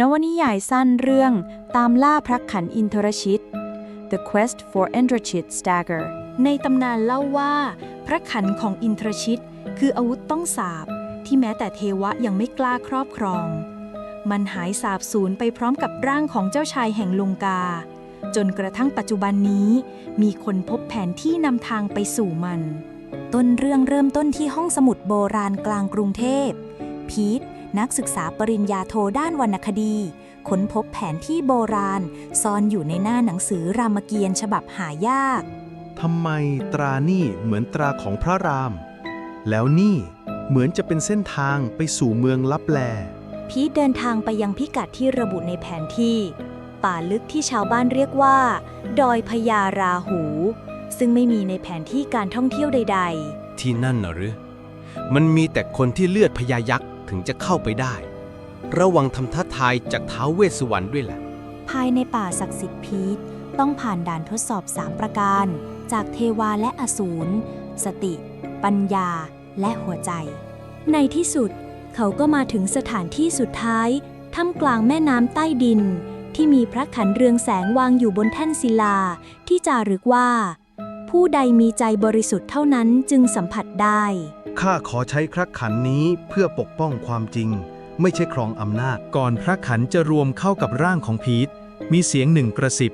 นวนิยายสั้นเรื่องตามล่าพระขันอินทรชิต The Quest for Indrachit's Dagger ในตำนานเล่าว่า พระขันของอินทรชิต คืออาวุธต้องสาบ ที่แม้แต่เทวะยังไม่กล้าครอบครอง มันหายสาบสูญไปพร้อมกับร่างของเจ้าชายแห่งลงกา จนกระทั่งปัจจุบันนี้ มีคนพบแผนที่นำทางไปสู่มัน ต้นเรื่องเริ่มต้นที่ห้องสมุดโบราณกลางกรุงเทพ พีท นักศึกษาปริญญาโทด้านวรรณคดี ค้นพบแผนที่โบราณ ซ่อนอยู่ในหน้าหนังสือรามเกียรติ์ฉบับหายากทำไมตรานี่เหมือนตราของพระราม แล้วนี่เหมือนจะเป็นเส้นทางไปสู่เมืองลับแล พีทเดินทางไปยังพิกัดที่ระบุในแผนที่ ป่าลึกที่ชาวบ้านเรียกว่า ดอยพญาราหู ซึ่งไม่มีในแผนที่การท่องเที่ยวใดที่นั่นน่ะหรือ มันมีแต่คนที่เลือดพญายักษ์ ถึงจะเข้าไปได้ ระวังทำท่าทายจากท้าวเวสสุวรรณด้วยแหละ ภายในป่าศักดิ์สิทธิ์พีทต้องผ่านด่านทดสอบ 3 ประการ จากเทวาและอสูร สติ ปัญญา และหัวใจ ในที่สุด เขาก็มาถึงสถานที่สุดท้ายท่ามกลางแม่น้ำใต้ดิน ที่มีพระขันเรืองแสงวางอยู่บนแท่นศิลา ที่จารึกว่า ผู้ใดมีใจบริสุทธิ์เท่านั้นจึงสัมผัสได้ ข้าขอใช้ครักขันนี้เพื่อปกป้องความจริง ไม่ใช่ครองอำนาจ ก่อนพระขันจะรวมเข้ากับร่างของพีทมีเสียงหนึ่งกระสิบ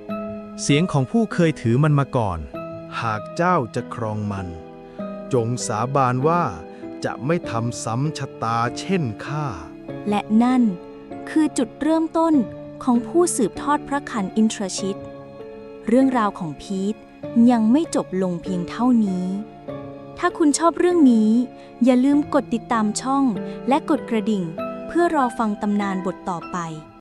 เสียงของผู้เคยถือมันมาก่อน หากเจ้าจะครองมัน จงสาบานว่าจะไม่ทำซ้ำชะตาเช่นข้า และนั่นคือจุดเริ่มต้นของผู้สืบทอดพระขันอินทรชิต เรื่องราวของพีทยังไม่จบลงเพียงเท่านี้ ถ้าคุณชอบเรื่องนี้ อย่าลืมกดติดตามช่อง และกดกระดิ่ง เพื่อรอฟังตำนานบทต่อไป